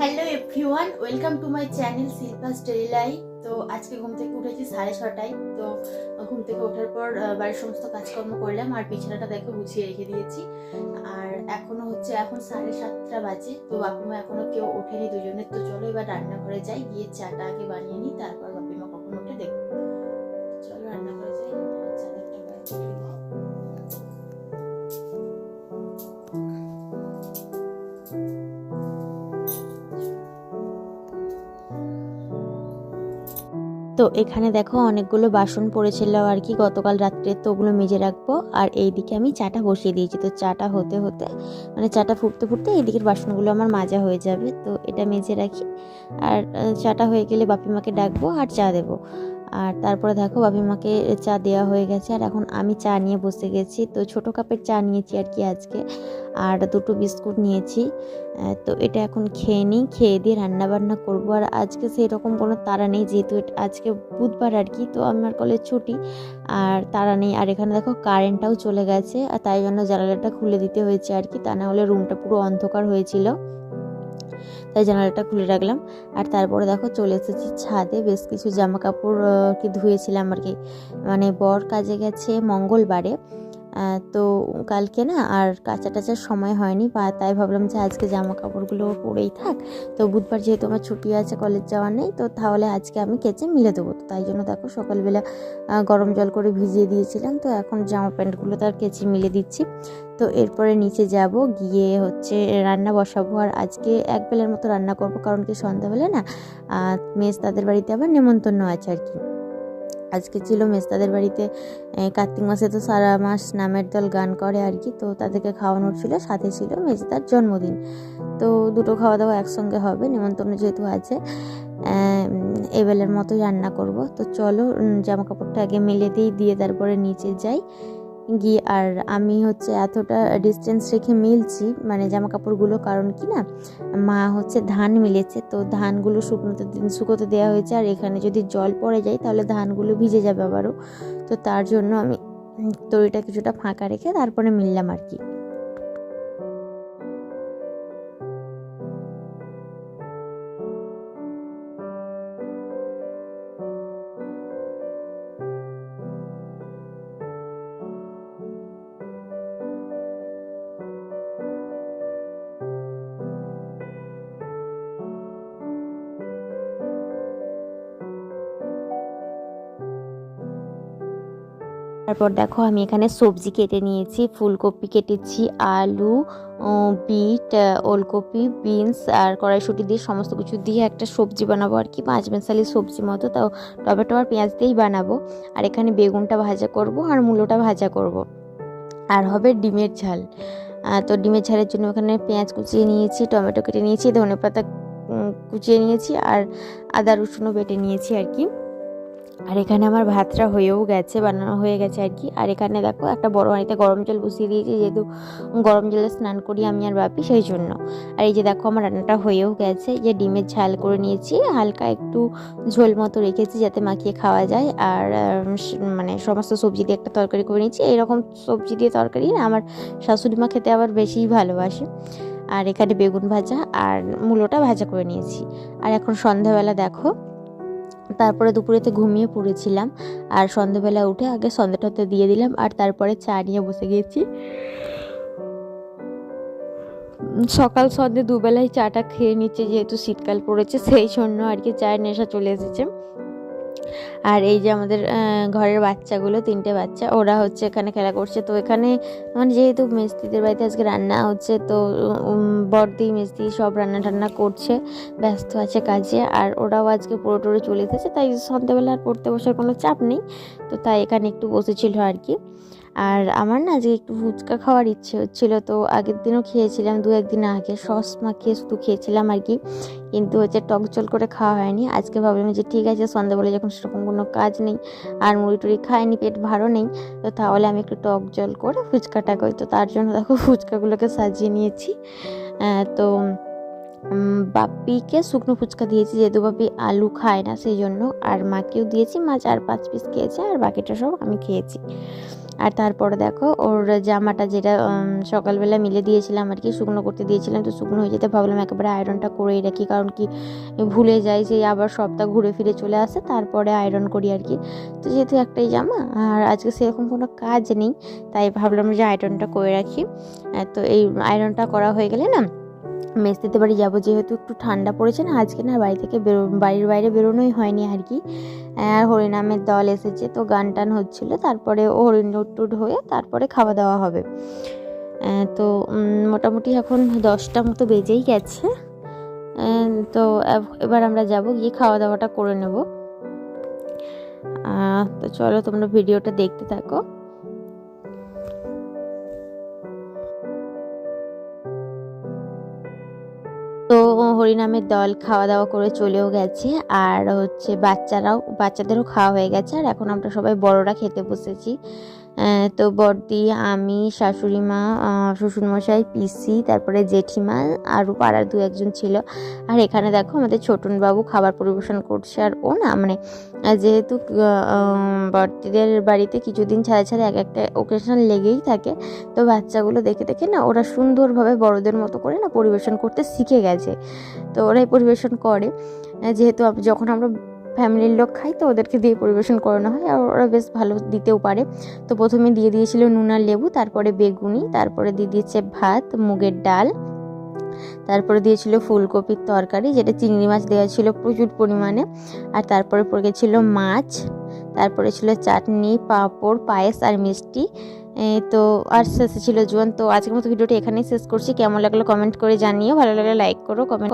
Hello everyone welcome to my channel Shilpa's daily life তো আজকে ঘুম থেকে উঠেছি সাড়ে ছটায়। তো, ঘুম থেকে ওঠার পর বাড়ির সমস্ত কাজকর্ম করলাম আর বিছানাটা দেখো গুছিয়ে রেখে দিয়েছি। আর এখনও হচ্ছে, এখন সাড়ে সাতটা বাজে। তো বাপিমা এখনও কেউ ওঠেনি দুজনের তো চলো এবার রান্নাঘরে যাই, গিয়ে চাটা আগে বানিয়ে নিই, তারপর বাপিমা কখন ওঠে দেখব। তো এখানে দেখো অনেকগুলো বাসন পড়েছিল আর কি। গতকাল রাত্রে তো ওগুলো মেজে রাখব। আর এই দিকে আমি চাটা বসিয়ে দিয়েছি। তো চাটা হতে হতে মানে চাটা ফুটতে ফুটতে এই দিকের বাসনগুলো আমার মাজা হয়ে যাবে। তো এটা মেজে রাখি। আর চাটা হয়ে গেলে বাপিমাকে ডাকবো আর চা দেবো। আর তারপরে দেখো বাপিমাকে চা দেওয়া হয়ে গেছে। আর এখন আমি চা নিয়ে বসে গেছি। তো ছোটো কাপের চা নিয়েছি আর কি আজকে। আর দুটো বিস্কুট নিয়েছি। তো এটা এখন খেয়ে নিই। খেয়ে দিয়ে রান্না বান্না করব। আর আজকে সেই রকম কোনো তারা নেই, যেহেতু আজকে বুধবার আর কি। তো আমার কলেজ ছুটি। আর তারা নেই। আর এখানে দেখো কারেন্টটাও চলে গেছে। আর তাই জন্য জানালাটা খুলে দিতে হয়েছে আর কি। তা না হলে রুমটা পুরো অন্ধকার হয়েছিল। তাই জানালাটা খুলে রাখলাম। আর তারপরে দেখো চলে এসেছি ছাদে। বেশ কিছু জামা কাপড় কি ধুয়েছিলাম আর কি। মানে বর কাজে গেছে মঙ্গলবারে। তো কালকে না আর কাঁচা টাচার সময় হয়নি বা তাই ভাবলাম যে আজকে জামা কাপড়গুলো পরেই থাক। তো বুধবার যেহেতু আমার ছুটি আছে কলেজ যাওয়ার নেই, তো তাহলে আজকে আমি কেচে মিলে দেবো। তো তাই জন্য দেখো সকালবেলা গরম জল করে ভিজিয়ে দিয়েছিলাম, তো এখন জামা প্যান্টগুলো তার কেচে মিলে দিচ্ছি। তো এরপরে নিচে যাব, গিয়ে হচ্ছে রান্না বসাবো, আর আজকে এক বেলার মতো রান্না করব, কারণ কি সন্ধ্যাবেলা না মেস তাদের বাড়িতে আবার নেমন্তন্ন আছে আর কি। আজকে ছিল মেস্তাদের বাড়িতে কার্তিক মাসে তো সারা মাস নামের দল গান করে আর কি, তো তাদেরকে খাওয়ানোর ছিল, সাথে ছিল মেজদার জন্মদিন। তো দুটো খাওয়া দাওয়া একসঙ্গে হবে, নেমন্তন্ন যেহেতু আছে এবেলের মতোই রান্না করব। তো চলো জামা কাপড়টা আগে মেলে দিই, দিয়ে তারপরে নিচে যাই। গিয়ে আর আমি হচ্ছে এতটা ডিস্টেন্স রেখে মিলছি মানে জামা কাপড়গুলো কারণ কি না, মা হচ্ছে ধান মিলেছে, তো ধানগুলো শুকনোতে, শুকোতে দেওয়া হয়েছে, আর এখানে যদি জল পড়ে যায়, তাহলে ধানগুলো ভিজে যাবে আবারও। তো তার জন্য আমি তরিটা কিছুটা ফাঁকা রেখে তারপরে মিললাম আর কি। তারপর দেখো আমি এখানে সবজি কেটে নিয়েছি, ফুলকপি কেটেছি, আলু বিট ওলকপি, বিনস আর কড়াইশুঁটি দিয়ে সমস্ত কিছু দিয়ে একটা সবজি বানাবো আর কি, পাঁচ মেশালি সবজি মতো। তাও টমেটো আর পেঁয়াজ দিয়েই বানাবো। আর এখানে বেগুনটা ভাজা করব আর মূলোটা ভাজা করব। আর হবে ডিমের ঝাল। তো ডিমের ঝালের জন্য এখানে পেঁয়াজ কুচিয়ে নিয়েছি, টমেটো কেটে নিয়েছি ধনে পাতা কুচিয়ে নিয়েছি আর আদা রসুনও বেটে নিয়েছি আর কি। আর এখানে আমার ভাতটা হয়েও গেছে, বানানো হয়ে গেছে আর কি। আর এখানে দেখো, একটা বড় হাঁড়িতে গরম জল বসিয়ে দিয়েছি, যেহেতু গরম জলে স্নান করি আমি আর বাপি, সেই জন্য। আর এই যে দেখো, আমার রান্নাটা হয়েও গেছে যে ডিমের ঝাল করে নিয়েছি, হালকা একটু ঝোল মতো রেখেছি যাতে মাখিয়ে খাওয়া যায়। আর মানে সমস্ত সবজি দিয়ে একটা তরকারি করে নিয়েছি এরকম সবজি দিয়ে তরকারি আমার শাশুড়ি মা খেতে আবার বেশিই ভালোবাসে। আর এখানে বেগুন ভাজা আর মূলোটা ভাজা করে নিয়েছি। আর এখন সন্ধ্যাবেলা দেখো তারপরে দুপুরেতে ঘুমিয়ে পড়েছিলাম। আর সন্ধ্যেবেলা উঠে আগে সন্ধ্যাটাতে দিয়ে দিলাম, আর তারপরে চা নিয়ে বসে গেছি। সকাল সন্ধ্যে দুবেলায় চাটা খেয়ে নিচ্ছে, যেহেতু শীতকাল পড়েছে, সেই জন্য আর কি চায়ের নেশা চলে এসেছে। আর এই যে আমাদের ঘরের বাচ্চাগুলো, তিনটে বাচ্চা, ওরা হচ্ছে এখানে খেলা করছে। তো এখানে মানে যেহেতু মিস্ত্রিদের বাড়িতে আজকে রান্না হচ্ছে, তো বর্দি মিস্ত্রি সব রান্না টান্না করছে, ব্যস্ত আছে কাজে, আর ওরাও আজকে পুরো টুরে চলে এসেছে, তাই সন্ধ্যাবেলা আর পড়তে বসার কোনো চাপ নেই। তো তাই এখানে একটু বসেছিল আর কি। আর আমার না আজকে একটু ফুচকা খাওয়ার ইচ্ছে হচ্ছিল, তো আগের দিনও খেয়েছিলাম, দু একদিন আগে সস মাখিয়ে শুধু খেয়েছিলাম আর কি। কিন্তু হচ্ছে টক জল করে খাওয়া হয়নি। আজকে ভাবলাম যে ঠিক আছে সন্ধ্যাবেলা যখন সেরকম কোনো কাজ নেই আর মুড়ি টুড়ি খায়নি পেট ভালো নেই, তো তাহলে আমি একটু টক জল করে ফুচকাটা করি তো তার জন্য দেখো ফুচকাগুলোকে সাজিয়ে নিয়েছি। তো উম, বাপ্পিকে শুকনো ফুচকা দিয়েছি যেহেতু বাপি আলু খায় না সেই জন্য। আর মাকেও দিয়েছি মা চার পাঁচ পিস খেয়েছে আর বাকিটা সব আমি খেয়েছি। আর তারপরে দেখো ওর জামাটা যেটা সকালবেলা মিলে দিয়েছিলাম আর কি শুকনো করতে দিয়েছিলাম তো শুকনো হয়ে যেতে ভাবলাম একেবারে আয়রনটা করেই রাখি কারণ কি ভুলে যাই যে আবার সপ্তাহ ঘুরে ফিরে চলে আসে তারপরে আয়রন করি আর কি। তো যেহেতু একটাই জামা আর আজকে সেরকম কোনো কাজ নেই তাই ভাবলাম যে আয়রনটা করে রাখি। তো এই আয়রনটা করা হয়ে গেলে না মেস্তিতে বাড়ি যাব যেহেতু একটু ঠান্ডা পড়েছে না আজকে না বাড়ি থেকে বেরো বাড়ির বাইরে বেরোনোই হয়নি আর কি। আর হরিনামের দল এসেছে তো গান টান হচ্ছিল তারপরে ও হরিণ টুট হয়ে তারপরে খাওয়া দাওয়া হবে। তো মোটামুটি এখন দশটা মতো বেজেই গেছে। তো এবার আমরা যাব গিয়ে খাওয়া দাওয়াটা করে নেব। তো চলো তোমরা ভিডিওটা দেখতে থাকো। হরিনামের দল খাওয়া দাওয়া করে চলেও গেছে, আর হচ্ছে বাচ্চারাও, বাচ্চাদেরও খাওয়া হয়ে গেছে, আর এখন আমরা সবাই বড়রা খেতে বসেছি। তো বড়দি আমি, শাশুড়ি মা শ্বশুরমশাই, পিসি, তারপরে জেঠিমা, আরও পাড়ার দু একজন ছিল। আর এখানে দেখো আমাদের ছোটন বাবু খাবার পরিবেশন করছে আর ও না মানে যেহেতু বড়দিদের বাড়িতে কিছুদিন ছাড়া ছাড়া এক একটা ওকেশন লেগেই থাকে, তো বাচ্চাগুলো দেখে দেখে না ওরা সুন্দরভাবে বড়দের মতো করে না পরিবেশন করতে শিখে গেছে। তো ওরাই পরিবেশন করে। যেহেতু যখন আমরা ফ্যামিলির লোক খাই তো ওদেরকে দিয়ে পরিবেশন করানো হয় আর ওরা বেশ ভালো দিতেও পারে। তো প্রথমে দিয়ে দিয়েছিল নুন আর লেবু, তারপরে বেগুনি, তারপরে দিয়ে দিয়েছে ভাত, মুগের ডাল, তারপরে দিয়েছিল ফুলকপির তরকারি, যেটা চিংড়ি মাছ দেওয়া ছিল প্রচুর পরিমাণে, আর তারপরে পড়ে গেছিল মাছ, তারপরে ছিল চাটনি, পাঁপড়, পায়েস আর মিষ্টি। তো আর শেষে ছিল জোয়ান, তো আজকের মতো ভিডিওটা এখানেই শেষ করছি। কেমন লাগল কমেন্ট করে জানিও, ভালো লাগলে লাইক করো, কমেন্ট